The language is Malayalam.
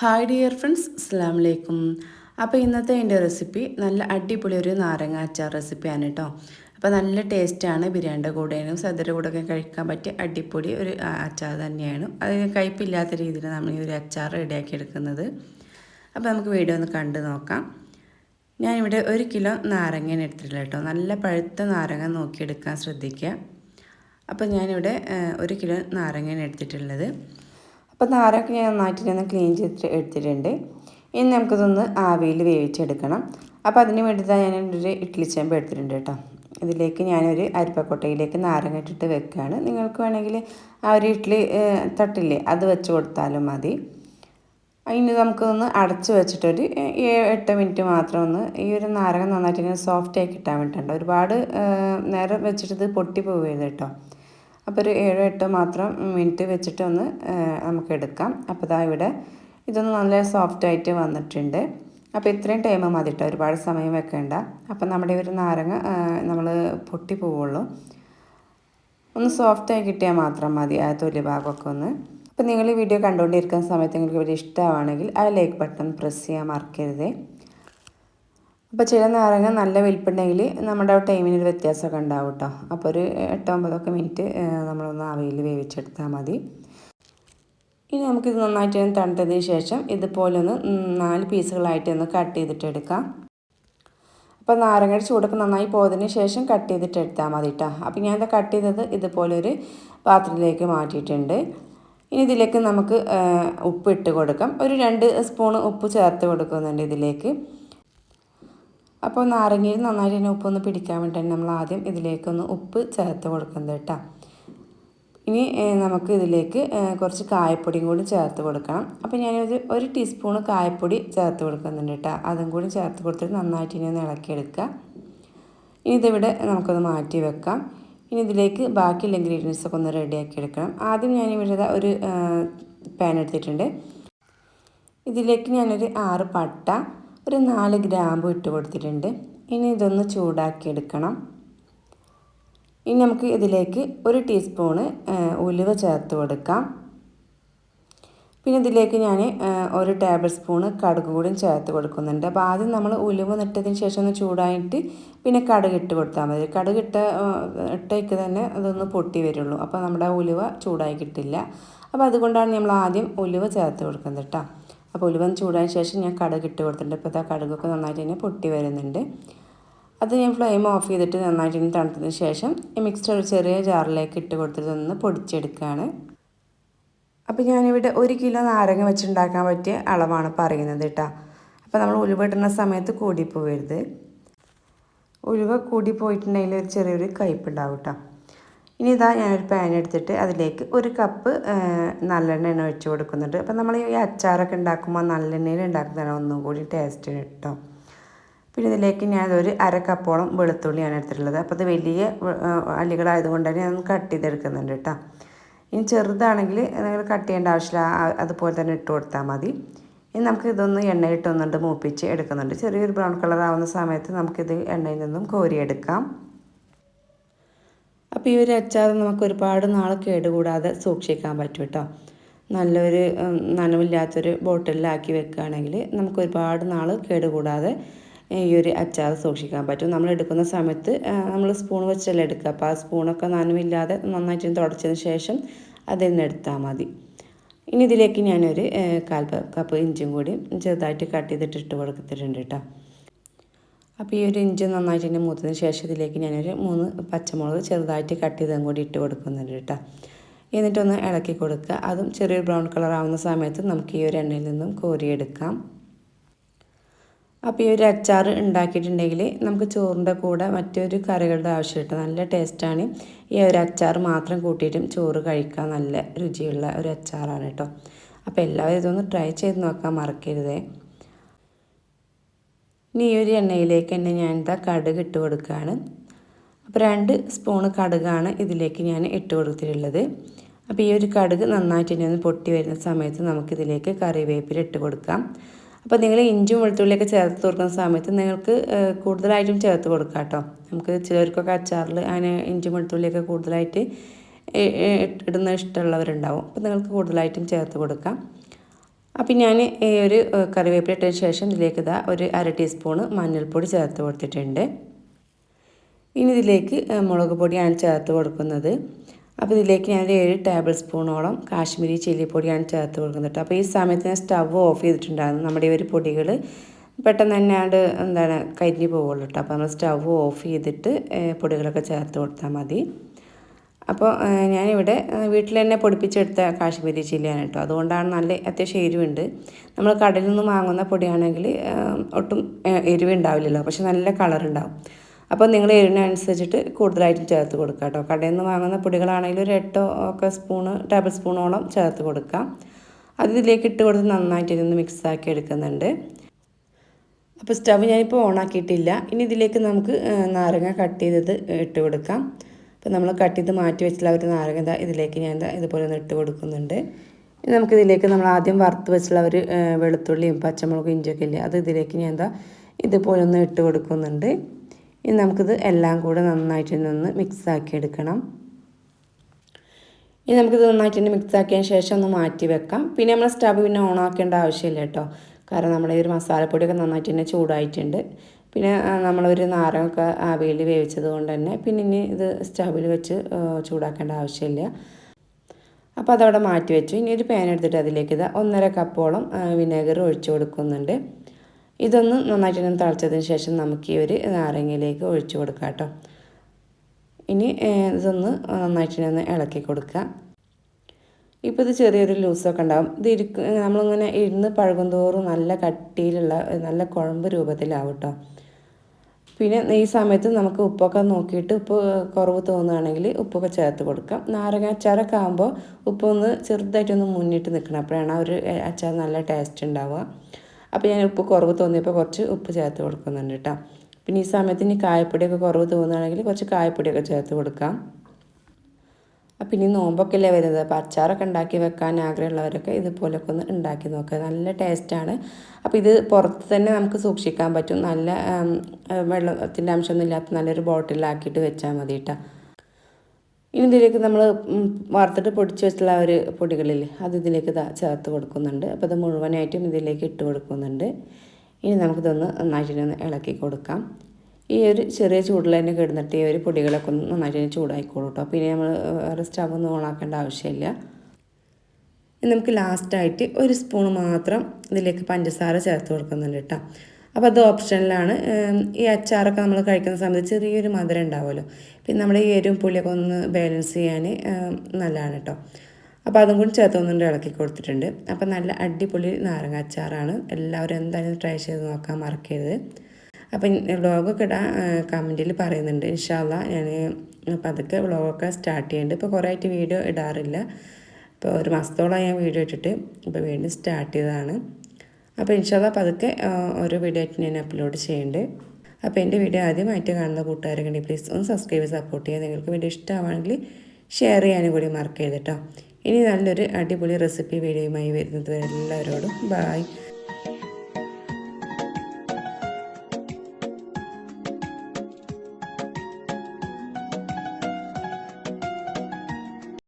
ഹായ് ഡിയർ ഫ്രണ്ട്സ് അസ്സാം വലൈക്കും അപ്പോൾ ഇന്നത്തെ എന്റെ റെസിപ്പി നല്ല അടിപൊളി ഒരു നാരങ്ങ അച്ചാർ റെസിപ്പിയാണ് കേട്ടോ അപ്പോൾ നല്ല ടേസ്റ്റാണ് ബിരിയാണിയുടെ കൂടെയും സദ്യയുടെ കൂടെയൊക്കെ കഴിക്കാൻ പറ്റിയ അടിപൊളി ഒരു അച്ചാർ തന്നെയാണ്. അത് കയ്പില്ലാത്ത രീതിയിൽ നമ്മൾ ഈ ഒരു അച്ചാർ റെഡിയാക്കി എടുക്കുന്നത്. അപ്പോൾ നമുക്ക് വീഡിയോ ഒന്ന് കണ്ടു നോക്കാം. ഞാനിവിടെ ഒരു കിലോ നാരങ്ങയാണ് എടുത്തിട്ടില്ല കേട്ടോ നല്ല പഴുത്ത നാരങ്ങ നോക്കിയെടുക്കാൻ ശ്രദ്ധിക്കുക. അപ്പോൾ ഞാനിവിടെ ഒരു കിലോ നാരങ്ങയാണ് എടുത്തിട്ടുള്ളത്. അപ്പോൾ നാരൊക്കെ ഞാൻ നന്നായിട്ട് ഞാൻ ക്ലീൻ ചെയ്തിട്ട് എടുത്തിട്ടുണ്ട്. ഇനി നമുക്കിതൊന്ന് ആവിയിൽ വേവിച്ചെടുക്കണം. അപ്പോൾ അതിന് വേണ്ടിയിട്ടാണ് ഞാൻ ഒരു ഇഡ്ഡലി ചെമ്പ് എടുത്തിട്ടുണ്ട് കേട്ടോ. ഇതിലേക്ക് ഞാനൊരു അരിപ്പക്കൊട്ടയിലേക്ക് നാരങ്ങ ഇട്ടിട്ട് വെക്കുകയാണ് നിങ്ങൾക്ക് വേണമെങ്കിൽ ആ ഒരു ഇഡ്ഡലി തട്ടില്ലേ അത് വെച്ച് കൊടുത്താലും മതി. ഇനി നമുക്കൊന്ന് അടച്ച് വെച്ചിട്ടൊരു എട്ട് മിനിറ്റ് മാത്രം ഒന്ന് ഈ ഒരു നാരങ്ങ നന്നായിട്ട് ഇങ്ങനെ സോഫ്റ്റ് ആയി കിട്ടാൻ വേണ്ടിയിട്ടുണ്ട് ഒരുപാട് നേരം വെച്ചിട്ട് ഇത് പൊട്ടി പോവുകയത് കേട്ടോ. അപ്പോൾ ഒരു ഏഴോ എട്ടോ മാത്രം മിനിറ്റ് വെച്ചിട്ട് ഒന്ന് നമുക്ക് എടുക്കാം. അപ്പോൾ ഇതാ ഇവിടെ ഇതൊന്ന് നല്ല സോഫ്റ്റ് ആയിട്ട് വന്നിട്ടുണ്ട്. അപ്പോൾ ഇത്രയും ടൈം മതി കേട്ടോ ഒരുപാട് സമയം വെക്കേണ്ട. അപ്പം നമ്മുടെ ഒരു നാരങ്ങ നമ്മൾ പൊട്ടി പോവുള്ളൂ. ഒന്ന് സോഫ്റ്റായി കിട്ടിയാൽ മാത്രം മതി ആ തൊലി ഭാഗമൊക്കെ ഒന്ന്. അപ്പോൾ നിങ്ങൾ ഈ വീഡിയോ കണ്ടുകൊണ്ടിരിക്കുന്ന സമയത്ത് നിങ്ങൾക്ക് ഇവിടെ ഇഷ്ടമാണെങ്കിൽ ആ ലൈക്ക് ബട്ടൺ പ്രസ് ചെയ്യാൻ മറക്കരുത്. അപ്പോൾ ചില നാരങ്ങ നല്ല വലിപ്പുണ്ടെങ്കിൽ നമ്മുടെ ടൈമിന് ഒരു വ്യത്യാസമൊക്കെ ഉണ്ടാവും കേട്ടോ അപ്പോൾ ഒരു എട്ടൊമ്പതൊക്കെ മിനിറ്റ് നമ്മളൊന്ന് ആവിയിൽ വേവിച്ചെടുത്താൽ മതി. ഇനി നമുക്കിത് നന്നായിട്ട് തണുത്തതിന് ശേഷം ഇതുപോലെ ഒന്ന് നാല് പീസുകളായിട്ട് ഒന്ന് കട്ട് ചെയ്തിട്ട് എടുക്കാം. അപ്പോൾ നാരങ്ങയുടെ ചൂടൊക്കെ നന്നായി പോയതിന് ശേഷം കട്ട് ചെയ്തിട്ട് എടുത്താൽ മതി കേട്ടോ അപ്പോൾ ഞാൻ കട്ട് ചെയ്തത് ഇതുപോലൊരു പാത്രത്തിലേക്ക് മാറ്റിയിട്ടുണ്ട്. ഇനി ഇതിലേക്ക് നമുക്ക് ഉപ്പ് ഇട്ട് കൊടുക്കാം. ഒരു രണ്ട് സ്പൂൺ ഉപ്പ് ചേർത്ത് കൊടുക്കുന്നുണ്ട് ഇതിലേക്ക്. അപ്പോൾ നാരങ്ങയിൽ നന്നായിട്ട് തന്നെ ഉപ്പൊന്ന് പിടിക്കാൻ വേണ്ടിയിട്ടാണ് നമ്മൾ ആദ്യം ഇതിലേക്കൊന്ന് ഉപ്പ് ചേർത്ത് കൊടുക്കുന്നത് കേട്ടോ. ഇനി നമുക്ക് ഇതിലേക്ക് കുറച്ച് കായപ്പൊടിയും കൂടി ചേർത്ത് കൊടുക്കണം. അപ്പോൾ ഞാനൊരു ഒരു ടീസ്പൂണ് കായപ്പൊടി ചേർത്ത് കൊടുക്കുന്നുണ്ട് കേട്ടോ. അതും കൂടി ചേർത്ത് കൊടുത്തിട്ട് നന്നായിട്ട് ഇനി ഒന്ന് ഇളക്കിയെടുക്കുക. ഇനി ഇതിവിടെ നമുക്കൊന്ന് മാറ്റി വെക്കാം. ഇനി ഇതിലേക്ക് ബാക്കിയുള്ള ഇൻഗ്രീഡിയൻസ് ഒക്കെ ഒന്ന് റെഡിയാക്കി എടുക്കണം. ആദ്യം ഞാൻ ഇവിടെ ഒരു പാൻ എടുത്തിട്ടുണ്ട്. ഇതിലേക്ക് ഞാനൊരു ആറ് പട്ട ഒരു നാല് ഗ്രാമ്പു ഇട്ട് കൊടുത്തിട്ടുണ്ട്. ഇനി ഇതൊന്ന് ചൂടാക്കി എടുക്കണം. ഇനി നമുക്ക് ഇതിലേക്ക് ഒരു ടീസ്പൂണ് ഉലുവ ചേർത്ത് കൊടുക്കാം. പിന്നെ ഇതിലേക്ക് ഞാൻ ഒരു ടേബിൾ സ്പൂണ് കടുക് കൂടി ചേർത്ത് കൊടുക്കുന്നുണ്ട്. അപ്പോൾ ആദ്യം നമ്മൾ ഉലുവ നിട്ടതിന് ശേഷം ഒന്ന് ചൂടായിട്ട് പിന്നെ കടുക് ഇട്ട് കൊടുത്താൽ മതി. കടുക് ഇട്ട ഇട്ടേക്ക് തന്നെ അതൊന്ന് പൊട്ടി വരുള്ളൂ. അപ്പോൾ നമ്മുടെ ഉലുവ ചൂടായി കിട്ടില്ല. അപ്പോൾ അതുകൊണ്ടാണ് നമ്മൾ ആദ്യം ഉലുവ ചേർത്ത് കൊടുക്കുന്നത് കേട്ടോ അപ്പോൾ ഉലുവ ചൂടായ ശേഷം ഞാൻ കടുക് ഇട്ട് കൊടുത്തിട്ടുണ്ട്. ഇപ്പോൾ ആ കടുകൊക്കെ നന്നായിട്ട് തന്നെ പൊട്ടി വരുന്നുണ്ട്. അത് ഞാൻ ഫ്ലെയിം ഓഫ് ചെയ്തിട്ട് നന്നായിട്ട് ഇനി തണുത്തതിന് ശേഷം ഈ മിക്സ്ഡ് ഒരു ചെറിയ ജാറിലേക്ക് ഇട്ട് കൊടുത്തിട്ട് ഒന്ന് പൊടിച്ചെടുക്കുകയാണ് അപ്പോൾ ഞാനിവിടെ ഒരു കിലോ നാരങ്ങ വെച്ചുണ്ടാക്കാൻ പറ്റിയ അളവാണ് പറയുന്നത് കേട്ടോ. അപ്പോൾ നമ്മൾ ഉലുവ ഇടുന്ന സമയത്ത് കൂടിപ്പോവരുത്. ഉലുവ കൂടി പോയിട്ടുണ്ടെങ്കിൽ ഒരു ചെറിയൊരു കയ്പുണ്ടാവും കേട്ടോ. ഇനി ഇതാ ഞാനൊരു പാൻ എടുത്തിട്ട് അതിലേക്ക് ഒരു കപ്പ് നല്ലെണ്ണ ഒഴിച്ച് കൊടുക്കുന്നുണ്ട്. അപ്പം നമ്മൾ ഈ അച്ചാറൊക്കെ ഉണ്ടാക്കുമ്പോൾ നല്ലെണ്ണയിൽ ഉണ്ടാക്കുന്നതാണ് ഒന്നും കൂടി ടേസ്റ്റ് കേട്ടോ പിന്നെ ഇതിലേക്ക് ഞാൻ ഒരു അര കപ്പോളം വെളുത്തുള്ളിയാണ് എടുത്തിട്ടുള്ളത്. അപ്പോൾ അത് വലിയ അല്ലികളായതുകൊണ്ട് തന്നെ ഞാൻ കട്ട് ചെയ്തെടുക്കുന്നുണ്ട് കേട്ടോ ഇനി ചെറുതാണെങ്കിൽ നിങ്ങൾ കട്ട് ചെയ്യേണ്ട ആവശ്യമില്ല. അതുപോലെ തന്നെ ഇട്ട് കൊടുത്താൽ മതി. ഇനി നമുക്ക് ഇതൊന്ന് എണ്ണയിട്ടൊന്നുണ്ട് മൂപ്പിച്ച് എടുക്കുന്നുണ്ട്. ചെറിയൊരു ബ്രൗൺ കളർ ആവുന്ന സമയത്ത് നമുക്കിത് എണ്ണയിൽ നിന്നും കോരിയെടുക്കാം. അപ്പോൾ ഈ ഒരു അച്ചാർ നമുക്ക് ഒരുപാട് നാൾ കേടുകൂടാതെ സൂക്ഷിക്കാൻ പറ്റും കേട്ടോ നല്ലൊരു നനവില്ലാത്തൊരു ബോട്ടിലാക്കി വെക്കുകയാണെങ്കിൽ നമുക്ക് ഒരുപാട് നാൾ കേടുകൂടാതെ ഈ ഒരു അച്ചാർ സൂക്ഷിക്കാൻ പറ്റും. നമ്മൾ എടുക്കുന്ന സമയത്ത് നമ്മൾ സ്പൂൺ വെച്ചല്ലേ എടുക്കുക അപ്പോൾ ആ സ്പൂണൊക്കെ നനവില്ലാതെ നന്നായിട്ട് തുടച്ചതിന് ശേഷം അതിൽ നിന്ന് എടുത്താൽ മതി. ഇനി ഇതിലേക്ക് ഞാനൊരു കാൽ കപ്പ് ഇഞ്ചും കൂടി ചെറുതായിട്ട് കട്ട് ചെയ്തിട്ട് ഇട്ട് കൊടുത്തിട്ടുണ്ട് കേട്ടോ അപ്പോൾ ഈ ഒരു ഇഞ്ചി നന്നായിട്ട് തന്നെ മൂത്തതിന് ശേഷം ഇതിലേക്ക് ഞാനൊരു മൂന്ന് പച്ചമുളക് ചെറുതായിട്ട് കട്ട് ചെയ്തും കൂടി ഇട്ട് കൊടുക്കുന്നുണ്ട് കേട്ടോ. എന്നിട്ടൊന്ന് ഇളക്കി കൊടുക്കുക. അതും ചെറിയൊരു ബ്രൗൺ കളർ ആവുന്ന സമയത്ത് നമുക്ക് ഈ ഒരു എണ്ണയിൽ നിന്നും കോരിയെടുക്കാം അപ്പോൾ ഈ ഒരു അച്ചാർ ഉണ്ടാക്കിയിട്ടുണ്ടെങ്കിൽ നമുക്ക് ചോറിന്റെ കൂടെ മറ്റൊരു കറികളുടെ ആവശ്യമില്ല നല്ല ടേസ്റ്റാണ് ഈ ഒരു അച്ചാർ മാത്രം കൂട്ടിയിട്ടും ചോറ് കഴിക്കാൻ നല്ല രുചിയുള്ള ഒരു അച്ചാറാണ് കേട്ടോ. അപ്പോൾ എല്ലാവരും ഇതൊന്ന് ട്രൈ ചെയ്ത് നോക്കാൻ മറക്കരുതേ. ഇനി ഈ ഒരു എണ്ണയിലേക്ക് തന്നെ ഞാൻ എന്താ കടുക് ഇട്ട് കൊടുക്കുകയാണ്. അപ്പോൾ രണ്ട് സ്പൂണ് കടുകാണ് ഇതിലേക്ക് ഞാൻ ഇട്ട് കൊടുത്തിട്ടുള്ളത്. അപ്പോൾ ഈ ഒരു കടുക് നന്നായിട്ട് ഇനി ഒന്ന് പൊട്ടി വരുന്ന സമയത്ത് നമുക്കിതിലേക്ക് കറിവേപ്പില ഇട്ട് കൊടുക്കാം. അപ്പോൾ നിങ്ങൾ ഇഞ്ചും വെളുത്തുള്ളിയൊക്കെ ചേർത്ത് കൊടുക്കുന്ന സമയത്ത് നിങ്ങൾക്ക് കൂടുതലായിട്ടും ചേർത്ത് കൊടുക്കാം കേട്ടോ. നമുക്ക് ചിലർക്കൊക്കെ അച്ചാറിൽ അതിന് ഇഞ്ചും വെളുത്തുള്ളിയൊക്കെ കൂടുതലായിട്ട് ഇടുന്ന ഇഷ്ടമുള്ളവരുണ്ടാവും. അപ്പോൾ നിങ്ങൾക്ക് കൂടുതലായിട്ടും ചേർത്ത് കൊടുക്കാം. അപ്പം ഞാൻ ഈ ഒരു കറിവേപ്പില ഇട്ടതിന് ശേഷം ഇതിലേക്ക് ഇതാ ഒരു അര ടീസ്പൂണ് മഞ്ഞൾപ്പൊടി ചേർത്ത് കൊടുത്തിട്ടുണ്ട്. ഇനി ഇതിലേക്ക് മുളക് പൊടിയാണ് ചേർത്ത് കൊടുക്കുന്നത്. അപ്പോൾ ഇതിലേക്ക് ഞാൻ ഏഴ് ടേബിൾ സ്പൂണോളം കാശ്മീരി ചില്ലി പൊടിയാണ് ചേർത്ത് കൊടുക്കുന്നത് അപ്പോൾ ഈ സമയത്ത് ഞാൻ സ്റ്റവ് ഓഫ് ചെയ്തിട്ടുണ്ടായിരുന്നു. നമ്മുടെ ഈ ഒരു പൊടികൾ പെട്ടെന്ന് തന്നെ അത് എന്താണ് കരിഞ്ഞു പോവുള്ളൂ കേട്ടോ. അപ്പോൾ നമ്മൾ സ്റ്റവ് ഓഫ് ചെയ്തിട്ട് പൊടികളൊക്കെ ചേർത്ത് കൊടുത്താൽ മതി. അപ്പോൾ ഞാനിവിടെ വീട്ടിൽ തന്നെ പൊടിപ്പിച്ചെടുത്ത കാശ്മീരി ചില്ലിയാണ് കേട്ടോ. അതുകൊണ്ടാണ് നല്ല അത്യാവശ്യം എരിവുണ്ട്. നമ്മൾ കടയിൽ നിന്ന് വാങ്ങുന്ന പൊടിയാണെങ്കിൽ ഒട്ടും എരിവുണ്ടാവില്ലല്ലോ പക്ഷെ നല്ല കളർ ഉണ്ടാവും. അപ്പോൾ നിങ്ങൾ എരിവിനനുസരിച്ചിട്ട് കൂടുതലായിട്ട് ചേർത്ത് കൊടുക്കുക കേട്ടോ. കടയിൽ നിന്ന് വാങ്ങുന്ന പൊടികളാണെങ്കിൽ ഒരു എട്ടോ ഒക്കെ സ്പൂണ് ടേബിൾ സ്പൂണോളം ചേർത്ത് കൊടുക്കാം. അത് ഇതിലേക്ക് ഇട്ട് കൊടുത്ത് നന്നായിട്ട് ഇതൊന്ന് മിക്സ് ആക്കി എടുക്കുന്നുണ്ട്. അപ്പോൾ സ്റ്റവ് ഞാനിപ്പോൾ ഓണാക്കിയിട്ടില്ല ഇനി ഇതിലേക്ക് നമുക്ക് നാരങ്ങ കട്ട് ചെയ്തത് ഇട്ട് കൊടുക്കാം. അപ്പോൾ നമ്മൾ കട്ട് ചെയ്ത് മാറ്റി വെച്ചിട്ടുള്ള ഒരു എന്താ ഇതിലേക്ക് ഞാൻ ഇതുപോലെ ഒന്ന് ഇട്ട് കൊടുക്കുന്നുണ്ട്. ഇനി നമുക്കിതിലേക്ക് നമ്മൾ ആദ്യം വറുത്ത് വെച്ചിട്ടുള്ള ഒരു വെളുത്തുള്ളിയും പച്ചമുളകും ഇഞ്ചിയൊക്കെ ഇല്ലേ അത് ഇതിലേക്ക് ഞാൻ എന്താ ഇതുപോലെ ഒന്ന് ഇട്ട് കൊടുക്കുന്നുണ്ട്. ഇനി നമുക്കിത് എല്ലാം കൂടെ നന്നായിട്ട് ഒന്ന് മിക്സ് ആക്കി എടുക്കണം. ഇനി നമുക്കിത് നന്നായിട്ട് തന്നെ മിക്സ് ആക്കിയതിന് ശേഷം ഒന്ന് മാറ്റി വെക്കാം. പിന്നെ നമ്മൾ സ്റ്റവ് പിന്നെ ഓണാക്കേണ്ട ആവശ്യമില്ല കേട്ടോ. കാരണം നമ്മുടെ ഈ ഒരു മസാലപ്പൊടിയൊക്കെ നന്നായിട്ട് തന്നെ ചൂടായിട്ടുണ്ട്. പിന്നെ നമ്മളൊരു നാരമൊക്കെ ആവിയിൽ വേവിച്ചത് കൊണ്ട് തന്നെ പിന്നെ ഇനി ഇത് സ്റ്റവിൽ വെച്ച് ചൂടാക്കേണ്ട ആവശ്യമില്ല. അപ്പോൾ അതവിടെ മാറ്റി വെച്ചു. ഇനി ഒരു പാൻ എടുത്തിട്ട് അതിലേക്ക് ഇത് ഒന്നര കപ്പോളം വിനേഗർ ഒഴിച്ചു കൊടുക്കുന്നുണ്ട്. ഇതൊന്ന് നന്നായിട്ട് ഒന്ന് തിളച്ചതിന് ശേഷം നമുക്ക് ഈ ഒരു നാരങ്ങയിലേക്ക് ഒഴിച്ചു കൊടുക്കാം കേട്ടോ. ഇനി ഇതൊന്ന് നന്നായിട്ട് ഒന്ന് ഇളക്കി കൊടുക്കുക ഇപ്പോൾ ഇത് ചെറിയൊരു ലൂസൊക്കെ ഉണ്ടാകും ഇത് ഇരിക്കും നമ്മളിങ്ങനെ ഇരുന്ന് പഴകും തോറും നല്ല കട്ടിയിലുള്ള നല്ല കുഴമ്പ് രൂപത്തിലാവും കേട്ടോ പിന്നെ ഈ സമയത്ത് നമുക്ക് ഉപ്പൊക്കെ നോക്കിയിട്ട് ഉപ്പ് കുറവ് തോന്നുകയാണെങ്കിൽ ഉപ്പൊക്കെ ചേർത്ത് കൊടുക്കാം. നാരങ്ങ അച്ചാറൊക്കെ ആകുമ്പോൾ ഉപ്പൊന്ന് ചെറുതായിട്ടൊന്ന് മുന്നിട്ട് നിൽക്കണം അപ്പോഴാണ് ആ ഒരു അച്ചാർ നല്ല ടേസ്റ്റ് ഉണ്ടാവുക. അപ്പോൾ ഞാൻ ഉപ്പ് കുറവ് തോന്നിയപ്പോൾ കുറച്ച് ഉപ്പ് ചേർത്ത് കൊടുക്കുന്നുണ്ട് കേട്ടോ പിന്നെ ഈ സമയത്ത് ഇനി കായപ്പൊടിയൊക്കെ കുറവ് തോന്നുകയാണെങ്കിൽ കുറച്ച് കായപ്പൊടിയൊക്കെ ചേർത്ത് കൊടുക്കാം. അപ്പം ഇനി നോമ്പൊക്കെ അല്ലേ വരുന്നത്. അപ്പോൾ അച്ചാറൊക്കെ ഉണ്ടാക്കി വെക്കാൻ ആഗ്രഹമുള്ളവരൊക്കെ ഇതുപോലൊക്കെ ഒന്ന് ഉണ്ടാക്കി നോക്കുക നല്ല ടേസ്റ്റാണ് അപ്പോൾ ഇത് പുറത്ത് തന്നെ നമുക്ക് സൂക്ഷിക്കാൻ പറ്റും. നല്ല വെള്ളത്തിന്റെ അംശമൊന്നും ഇല്ലാത്ത നല്ലൊരു ബോട്ടിലാക്കിയിട്ട് വെച്ചാൽ മതി കേട്ടോ ഇനി ഇതിലേക്ക് നമ്മൾ വറുത്തിട്ട് പൊടിച്ച് വെച്ചിട്ടുള്ള ഒരു പൊടികളില്ലേ അത് ഇതിലേക്ക് ചേർത്ത് കൊടുക്കുന്നുണ്ട്. അപ്പോൾ ഇത് മുഴുവനായിട്ടും ഇതിലേക്ക് ഇട്ട് കൊടുക്കുന്നുണ്ട്. ഇനി നമുക്കിതൊന്ന് നന്നായിട്ട് ഒന്ന് ഇളക്കി കൊടുക്കാം. ഈ ഒരു ചെറിയ ചൂടിൽ തന്നെ കിടന്നിട്ട് ഈ ഒരു പൊടികളൊക്കെ ഒന്ന് നന്നായിട്ട് ചൂടായിക്കോളൂ കേട്ടോ പിന്നെ നമ്മൾ വേറെ സ്റ്റവ് ഒന്നും ഓണാക്കേണ്ട ആവശ്യമില്ല. ഇനി നമുക്ക് ലാസ്റ്റായിട്ട് ഒരു സ്പൂൺ മാത്രം ഇതിലേക്ക് പഞ്ചസാര ചേർത്ത് കൊടുക്കുന്നുണ്ട് കേട്ടോ അപ്പോൾ അത് ഓപ്ഷനിലാണ് ഈ അച്ചാറൊക്കെ നമ്മൾ കഴിക്കുന്ന സമയത്ത് ചെറിയൊരു മധുരം ഉണ്ടാവുമല്ലോ. പിന്നെ നമ്മുടെ ഈ എരിവും പുളിയൊക്കെ ഒന്ന് ബാലൻസ് ചെയ്യാൻ നല്ലതാണ് കേട്ടോ അപ്പോൾ അതും കൂടി ചേർത്ത് ഒന്നുകൊണ്ട് ഇളക്കി കൊടുത്തിട്ടുണ്ട്. അപ്പോൾ നല്ല അടിപൊളി നാരങ്ങ അച്ചാറാണ്. എല്ലാവരും എന്തായാലും ട്രൈ ചെയ്ത് നോക്കാൻ മറക്കരുത്. അപ്പം വ്ളോഗൊക്കെ ഇടാൻ കമന്റിൽ പറയുന്നുണ്ട്. ഇൻഷാല്ല ഞാൻ പതുക്കെ വ്ളോഗൊക്കെ സ്റ്റാർട്ട് ചെയ്യുന്നുണ്ട് ഇപ്പോൾ കുറേ ആയിട്ട് വീഡിയോ ഇടാറില്ല. ഇപ്പോൾ ഒരു മാസത്തോളം ഞാൻ വീഡിയോ ഇട്ടിട്ട് ഇപ്പോൾ വീണ്ടും സ്റ്റാർട്ട് ചെയ്തതാണ്. അപ്പോൾ ഇൻഷാല്ല പതുക്കെ ഓരോ വീഡിയോ ആയിട്ട് ഞാൻ അപ്ലോഡ് ചെയ്യുന്നുണ്ട് അപ്പോൾ എന്റെ വീഡിയോ ആദ്യമായിട്ട് കാണുന്ന കൂട്ടുകാരെങ്കിൽ പ്ലീസ് ഒന്ന് സബ്സ്ക്രൈബ് സപ്പോർട്ട് ചെയ്യുക. നിങ്ങൾക്ക് വീഡിയോ ഇഷ്ടമാണെങ്കിൽ ഷെയർ ചെയ്യാനും കൂടി മാർക്ക് കേട്ടോ ഇനി നല്ലൊരു അടിപൊളി റെസിപ്പി വീഡിയോയുമായി വരുന്നത് വരെ എല്ലാവരോടും. ബായ്